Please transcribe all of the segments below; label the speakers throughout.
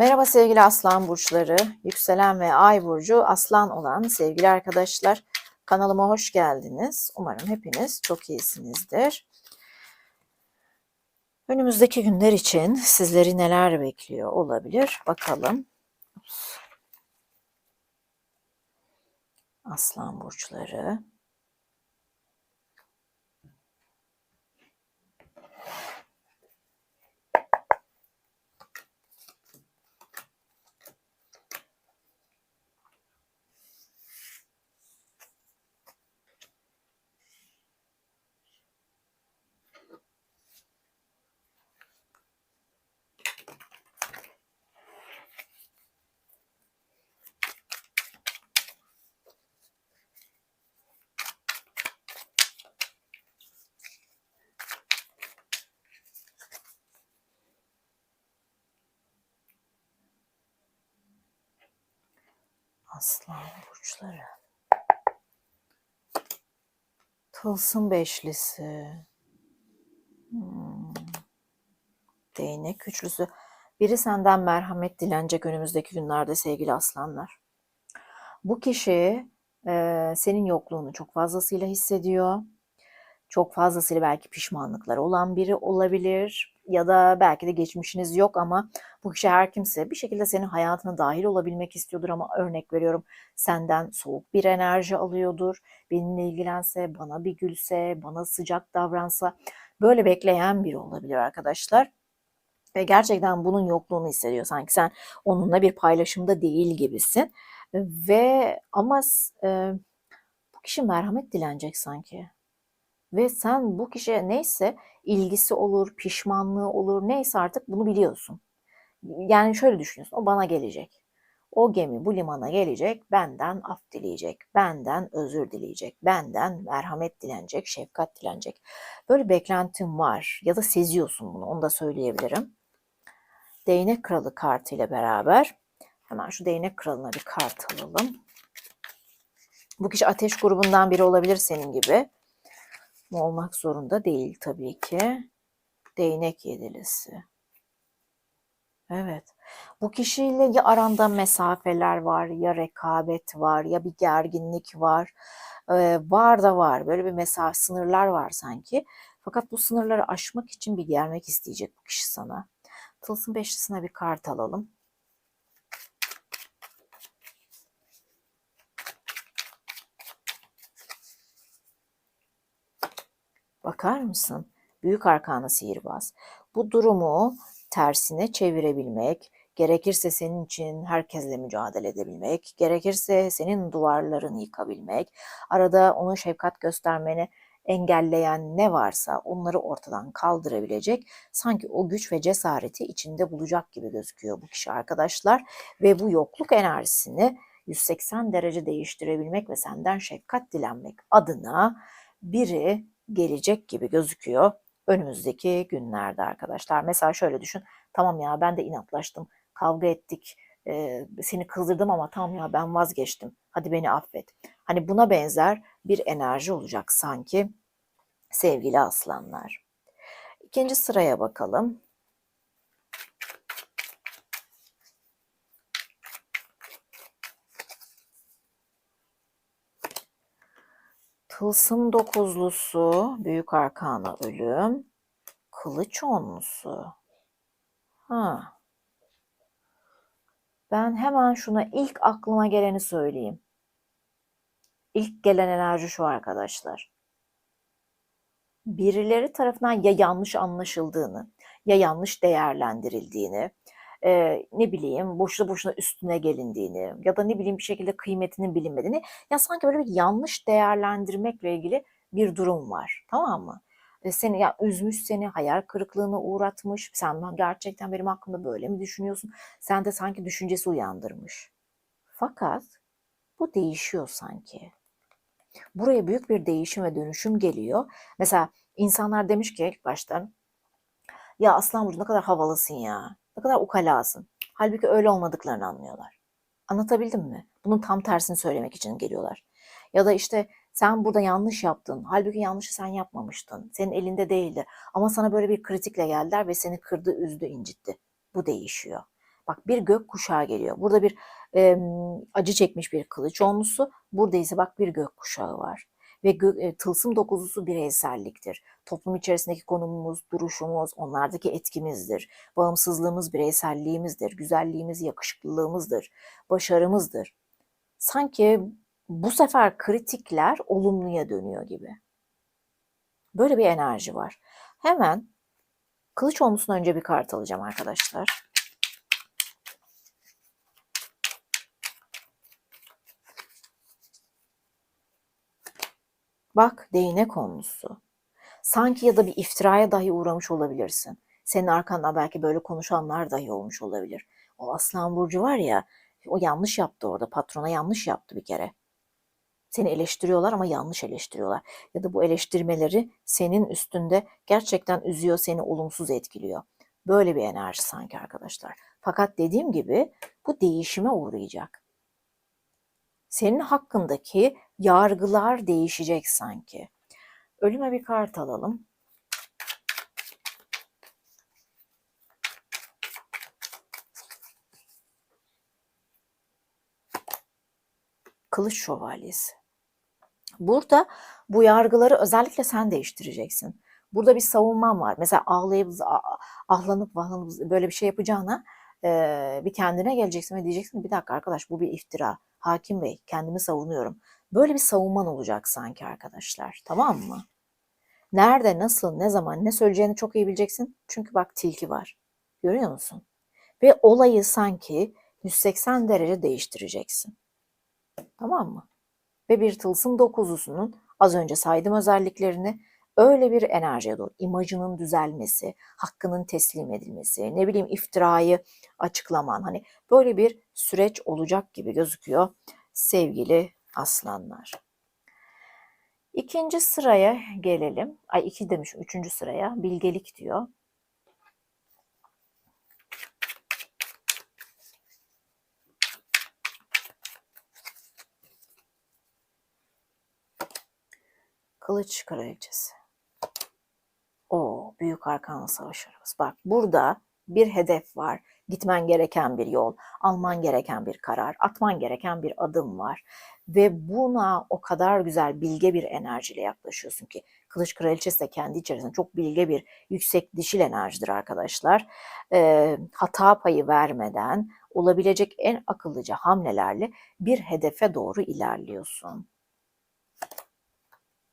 Speaker 1: Merhaba sevgili aslan burçları, yükselen ve ay burcu aslan olan sevgili arkadaşlar. Kanalıma hoş geldiniz. Umarım hepiniz çok iyisinizdir. Önümüzdeki günler için sizleri neler bekliyor olabilir bakalım. Aslan burçları. Aslan burçları. Tılsım beşlisi. Hmm. Değnek üçlüsü. Biri senden merhamet dilenecek önümüzdeki günlerde sevgili aslanlar. Bu kişi e, senin yokluğunu çok fazlasıyla hissediyor. Çok fazlasıyla belki pişmanlıkları olan biri olabilir ya da belki de geçmişiniz yok ama bu kişi her kimse bir şekilde senin hayatına dahil olabilmek istiyordur ama örnek veriyorum senden soğuk bir enerji alıyordur. Benimle ilgilense, bana bir gülse, bana sıcak davransa böyle bekleyen biri olabilir arkadaşlar. Ve gerçekten bunun yokluğunu hissediyor. Sanki sen onunla bir paylaşımda değil gibisin. Ve ama e, bu kişi merhamet dilenecek sanki. Ve sen bu kişiye neyse ilgisi olur, pişmanlığı olur, neyse artık bunu biliyorsun. Yani şöyle düşünüyorsun, o bana gelecek. O gemi bu limana gelecek, benden af dileyecek, benden özür dileyecek, benden merhamet dilenecek, şefkat dilenecek. Böyle beklentim var ya da seziyorsun bunu, onu da söyleyebilirim. Değnek kralı kartı ile beraber hemen şu değnek kralına bir kart alalım. Bu kişi ateş grubundan biri olabilir senin gibi olmak zorunda değil tabii ki. Değnek yedilisi. Evet. Bu kişiyle ya aranda mesafeler var, ya rekabet var, ya bir gerginlik var. Ee, var da var. Böyle bir mesafe, sınırlar var sanki. Fakat bu sınırları aşmak için bir gelmek isteyecek bu kişi sana. Tılsım beşlisine bir kart alalım. Bakar mısın? Büyük arkanı sihirbaz. Bu durumu tersine çevirebilmek, gerekirse senin için herkesle mücadele edebilmek, gerekirse senin duvarlarını yıkabilmek, arada onun şefkat göstermeni engelleyen ne varsa onları ortadan kaldırabilecek sanki o güç ve cesareti içinde bulacak gibi gözüküyor bu kişi arkadaşlar ve bu yokluk enerjisini 180 derece değiştirebilmek ve senden şefkat dilenmek adına biri gelecek gibi gözüküyor önümüzdeki günlerde arkadaşlar. Mesela şöyle düşün. Tamam ya ben de inatlaştım. Kavga ettik. E, seni kızdırdım ama tamam ya ben vazgeçtim. Hadi beni affet. Hani buna benzer bir enerji olacak sanki sevgili aslanlar. İkinci sıraya bakalım. Tılsım dokuzlusu, büyük arkana ölüm, kılıç onlusu. Ha. Ben hemen şuna ilk aklıma geleni söyleyeyim. İlk gelen enerji şu arkadaşlar. Birileri tarafından ya yanlış anlaşıldığını, ya yanlış değerlendirildiğini, e, ne bileyim boşuna boşuna üstüne gelindiğini ya da ne bileyim bir şekilde kıymetinin bilinmediğini ya sanki böyle bir yanlış değerlendirmekle ilgili bir durum var. Tamam mı? E, seni ya üzmüş seni, hayal kırıklığına uğratmış. Sen gerçekten benim hakkımda böyle mi düşünüyorsun? Sen de sanki düşüncesi uyandırmış. Fakat bu değişiyor sanki. Buraya büyük bir değişim ve dönüşüm geliyor. Mesela insanlar demiş ki ilk başta ya Aslan Burcu ne kadar havalısın ya. Ne kadar ukalasın. Halbuki öyle olmadıklarını anlıyorlar. Anlatabildim mi? Bunun tam tersini söylemek için geliyorlar. Ya da işte sen burada yanlış yaptın. Halbuki yanlışı sen yapmamıştın. Senin elinde değildi. Ama sana böyle bir kritikle geldiler ve seni kırdı, üzdü, incitti. Bu değişiyor. Bak bir gök kuşağı geliyor. Burada bir e, acı çekmiş bir kılıç onlusu. Burada ise bak bir gök kuşağı var. Ve e, tılsım dokuzusu bireyselliktir. Toplum içerisindeki konumumuz, duruşumuz, onlardaki etkimizdir. Bağımsızlığımız, bireyselliğimizdir. Güzelliğimiz, yakışıklılığımızdır. Başarımızdır. Sanki bu sefer kritikler olumluya dönüyor gibi. Böyle bir enerji var. Hemen kılıç olmusuna önce bir kart alacağım arkadaşlar. Bak değnek konusu. Sanki ya da bir iftiraya dahi uğramış olabilirsin. Senin arkandan belki böyle konuşanlar dahi olmuş olabilir. O aslan burcu var ya, o yanlış yaptı orada. Patrona yanlış yaptı bir kere. Seni eleştiriyorlar ama yanlış eleştiriyorlar. Ya da bu eleştirmeleri senin üstünde gerçekten üzüyor, seni olumsuz etkiliyor. Böyle bir enerji sanki arkadaşlar. Fakat dediğim gibi bu değişime uğrayacak. Senin hakkındaki yargılar değişecek sanki. Ölüme bir kart alalım. Kılıç şövalyesi. Burada bu yargıları özellikle sen değiştireceksin. Burada bir savunman var. Mesela ağlayıp ahlanıp böyle bir şey yapacağına bir kendine geleceksin ve diyeceksin bir dakika arkadaş bu bir iftira. Hakim Bey kendimi savunuyorum. Böyle bir savunman olacak sanki arkadaşlar. Tamam mı? Nerede, nasıl, ne zaman, ne söyleyeceğini çok iyi bileceksin. Çünkü bak tilki var. Görüyor musun? Ve olayı sanki 180 derece değiştireceksin. Tamam mı? Ve bir tılsım dokuzusunun az önce saydım özelliklerini öyle bir enerjiye doğru imajının düzelmesi, hakkının teslim edilmesi, ne bileyim iftirayı açıklaman hani böyle bir süreç olacak gibi gözüküyor sevgili aslanlar. İkinci sıraya gelelim. Ay iki demişim. Üçüncü sıraya. Bilgelik diyor. Kılıç kraliçesi. Büyük arkanla savaşırız. Bak burada bir hedef var. Gitmen gereken bir yol, alman gereken bir karar, atman gereken bir adım var. Ve buna o kadar güzel bilge bir enerjiyle yaklaşıyorsun ki Kılıç Kraliçesi de kendi içerisinde çok bilge bir yüksek dişil enerjidir arkadaşlar. E, hata payı vermeden olabilecek en akıllıca hamlelerle bir hedefe doğru ilerliyorsun.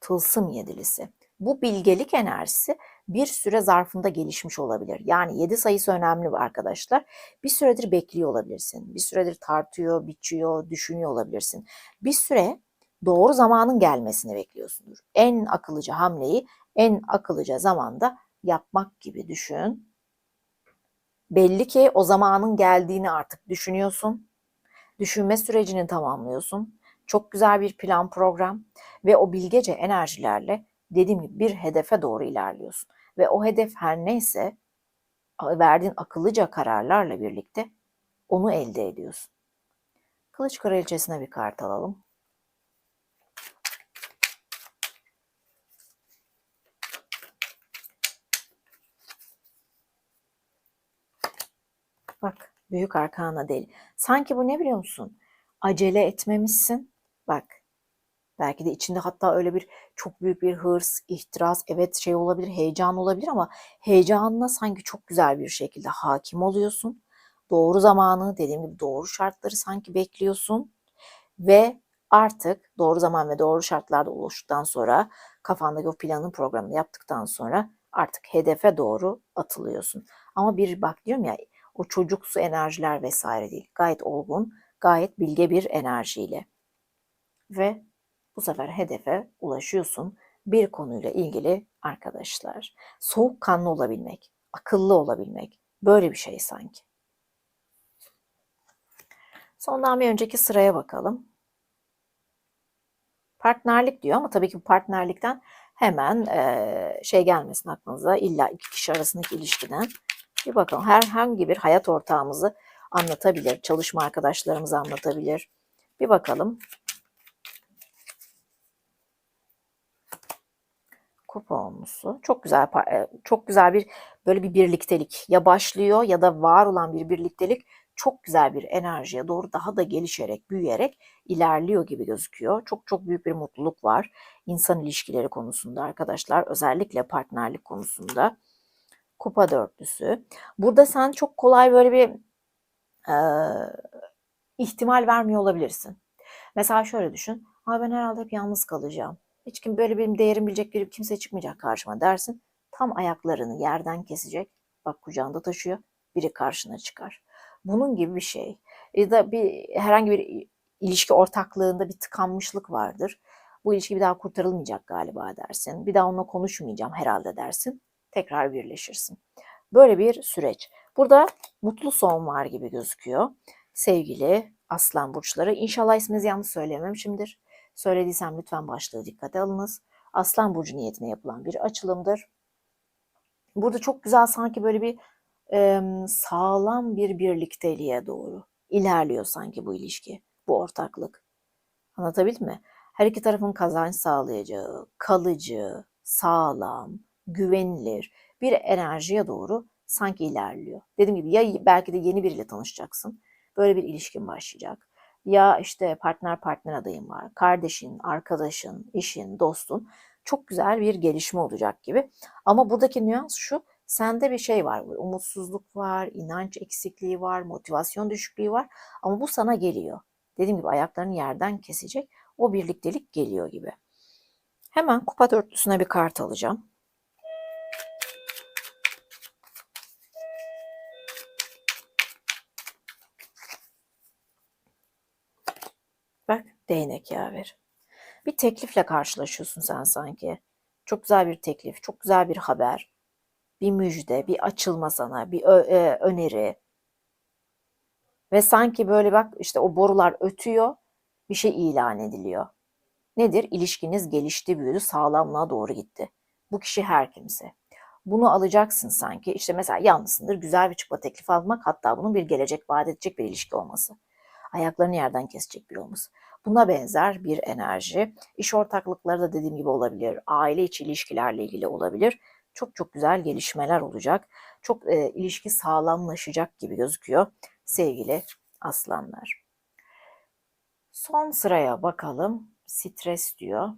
Speaker 1: Tılsım yedilisi. Bu bilgelik enerjisi bir süre zarfında gelişmiş olabilir. Yani 7 sayısı önemli arkadaşlar. Bir süredir bekliyor olabilirsin. Bir süredir tartıyor, biçiyor, düşünüyor olabilirsin. Bir süre doğru zamanın gelmesini bekliyorsundur. En akıllıca hamleyi en akıllıca zamanda yapmak gibi düşün. Belli ki o zamanın geldiğini artık düşünüyorsun. Düşünme sürecini tamamlıyorsun. Çok güzel bir plan program ve o bilgece enerjilerle dediğim gibi bir hedefe doğru ilerliyorsun. Ve o hedef her neyse verdiğin akıllıca kararlarla birlikte onu elde ediyorsun. Kılıç Kraliçesi'ne bir kart alalım. Bak büyük arkana değil. Sanki bu ne biliyor musun? Acele etmemişsin. Bak belki de içinde hatta öyle bir çok büyük bir hırs, ihtiras, evet şey olabilir, heyecan olabilir ama heyecanına sanki çok güzel bir şekilde hakim oluyorsun. Doğru zamanı, dediğim gibi doğru şartları sanki bekliyorsun ve artık doğru zaman ve doğru şartlarda oluştuktan sonra kafandaki o planın programını yaptıktan sonra artık hedefe doğru atılıyorsun. Ama bir bak diyorum ya o çocuksu enerjiler vesaire değil. Gayet olgun, gayet bilge bir enerjiyle. Ve bu sefer hedefe ulaşıyorsun bir konuyla ilgili arkadaşlar. Soğukkanlı olabilmek, akıllı olabilmek böyle bir şey sanki. Sondan bir önceki sıraya bakalım. Partnerlik diyor ama tabii ki bu partnerlikten hemen e, şey gelmesin aklınıza illa iki kişi arasındaki ilişkiden. Bir bakalım herhangi bir hayat ortağımızı anlatabilir, çalışma arkadaşlarımızı anlatabilir. Bir bakalım Kupa onlusu. Çok güzel e, çok güzel bir böyle bir birliktelik. Ya başlıyor ya da var olan bir birliktelik çok güzel bir enerjiye doğru daha da gelişerek, büyüyerek ilerliyor gibi gözüküyor. Çok çok büyük bir mutluluk var insan ilişkileri konusunda arkadaşlar. Özellikle partnerlik konusunda. Kupa dörtlüsü. Burada sen çok kolay böyle bir e, ihtimal vermiyor olabilirsin. Mesela şöyle düşün. Ay ben herhalde hep yalnız kalacağım. Hiç kim böyle benim değerim bilecek biri kimse çıkmayacak karşıma dersin. Tam ayaklarını yerden kesecek. Bak kucağında taşıyor. Biri karşına çıkar. Bunun gibi bir şey. Ya da bir herhangi bir ilişki ortaklığında bir tıkanmışlık vardır. Bu ilişki bir daha kurtarılmayacak galiba dersin. Bir daha onunla konuşmayacağım herhalde dersin. Tekrar birleşirsin. Böyle bir süreç. Burada mutlu son var gibi gözüküyor. Sevgili aslan burçları. İnşallah isminizi yanlış söylememişimdir. Söylediysem lütfen başlığı dikkate alınız. Aslan burcu niyetine yapılan bir açılımdır. Burada çok güzel sanki böyle bir e, sağlam bir birlikteliğe doğru ilerliyor sanki bu ilişki, bu ortaklık. Anlatabildim mi? Her iki tarafın kazanç sağlayacağı, kalıcı, sağlam, güvenilir bir enerjiye doğru sanki ilerliyor. Dediğim gibi ya belki de yeni biriyle tanışacaksın. Böyle bir ilişkin başlayacak. Ya işte partner partner adayın var. Kardeşin, arkadaşın, eşin, dostun. Çok güzel bir gelişme olacak gibi. Ama buradaki nüans şu. Sende bir şey var. Umutsuzluk var, inanç eksikliği var, motivasyon düşüklüğü var. Ama bu sana geliyor. Dediğim gibi ayaklarını yerden kesecek. O birliktelik geliyor gibi. Hemen kupa dörtlüsüne bir kart alacağım. Değnek yaver. Bir teklifle karşılaşıyorsun sen sanki. Çok güzel bir teklif, çok güzel bir haber. Bir müjde, bir açılma sana, bir e, öneri. Ve sanki böyle bak işte o borular ötüyor, bir şey ilan ediliyor. Nedir? İlişkiniz gelişti, büyüdü, sağlamlığa doğru gitti. Bu kişi her kimse. Bunu alacaksın sanki. İşte mesela yalnızsındır, güzel bir çıkma teklifi almak, hatta bunun bir gelecek vaat edecek bir ilişki olması. Ayaklarını yerden kesecek bir olması. Buna benzer bir enerji. İş ortaklıkları da dediğim gibi olabilir. Aile içi ilişkilerle ilgili olabilir. Çok çok güzel gelişmeler olacak. Çok e, ilişki sağlamlaşacak gibi gözüküyor sevgili aslanlar. Son sıraya bakalım. Stres diyor.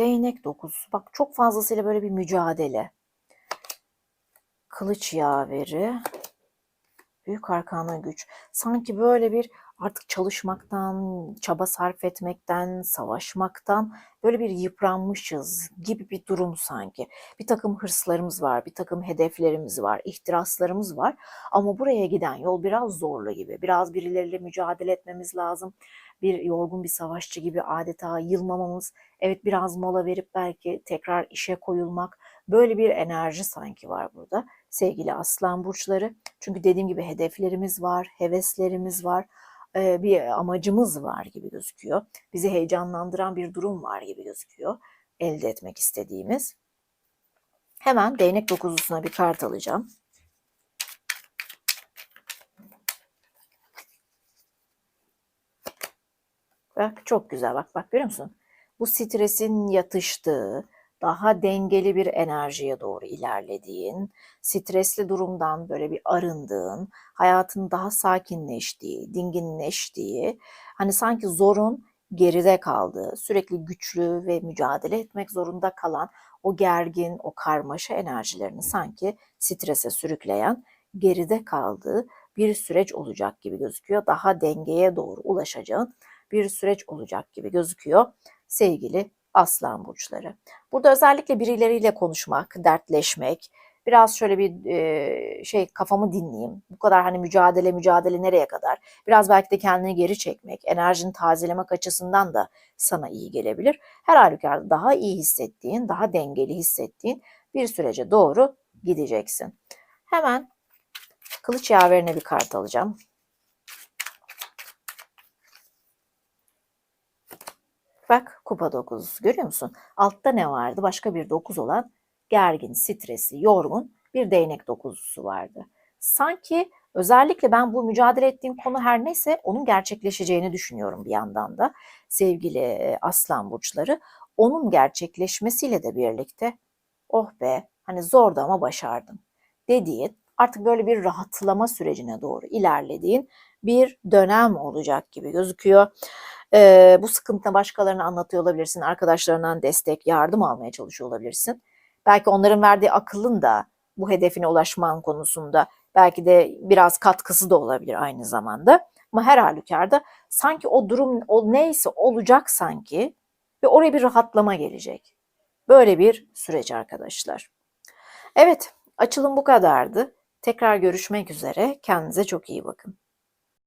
Speaker 1: Değnek dokuzusu. Bak çok fazlasıyla böyle bir mücadele. Kılıç yaveri. Büyük arkana güç. Sanki böyle bir artık çalışmaktan, çaba sarf etmekten, savaşmaktan böyle bir yıpranmışız gibi bir durum sanki. Bir takım hırslarımız var, bir takım hedeflerimiz var, ihtiraslarımız var. Ama buraya giden yol biraz zorlu gibi. Biraz birileriyle mücadele etmemiz lazım. Bir yorgun bir savaşçı gibi adeta yılmamamız, evet biraz mola verip belki tekrar işe koyulmak. Böyle bir enerji sanki var burada sevgili aslan burçları. Çünkü dediğim gibi hedeflerimiz var, heveslerimiz var, bir amacımız var gibi gözüküyor. Bizi heyecanlandıran bir durum var gibi gözüküyor elde etmek istediğimiz. Hemen değnek dokuzlusuna bir kart alacağım. Bak çok güzel bak bak görüyor musun? Bu stresin yatıştığı, daha dengeli bir enerjiye doğru ilerlediğin, stresli durumdan böyle bir arındığın, hayatın daha sakinleştiği, dinginleştiği, hani sanki zorun geride kaldığı, sürekli güçlü ve mücadele etmek zorunda kalan o gergin, o karmaşa enerjilerini sanki strese sürükleyen, geride kaldığı bir süreç olacak gibi gözüküyor. Daha dengeye doğru ulaşacağın bir süreç olacak gibi gözüküyor sevgili aslan burçları. Burada özellikle birileriyle konuşmak, dertleşmek, biraz şöyle bir e, şey kafamı dinleyeyim. Bu kadar hani mücadele mücadele nereye kadar? Biraz belki de kendini geri çekmek, enerjini tazelemek açısından da sana iyi gelebilir. Her halükarda daha iyi hissettiğin, daha dengeli hissettiğin bir sürece doğru gideceksin. Hemen kılıç yaverine bir kart alacağım. Bak kupa 9 görüyor musun? Altta ne vardı? Başka bir 9 olan gergin, stresli, yorgun bir değnek dokuzlusu vardı. Sanki özellikle ben bu mücadele ettiğim konu her neyse onun gerçekleşeceğini düşünüyorum bir yandan da sevgili e, aslan burçları. Onun gerçekleşmesiyle de birlikte oh be hani zordu ama başardım dediğin artık böyle bir rahatlama sürecine doğru ilerlediğin bir dönem olacak gibi gözüküyor. Ee, bu sıkıntını başkalarına anlatıyor olabilirsin. Arkadaşlarından destek, yardım almaya çalışıyor olabilirsin. Belki onların verdiği akılın da bu hedefine ulaşman konusunda belki de biraz katkısı da olabilir aynı zamanda. Ama her halükarda sanki o durum o neyse olacak sanki ve oraya bir rahatlama gelecek. Böyle bir süreç arkadaşlar. Evet, açılım bu kadardı. Tekrar görüşmek üzere. Kendinize çok iyi bakın.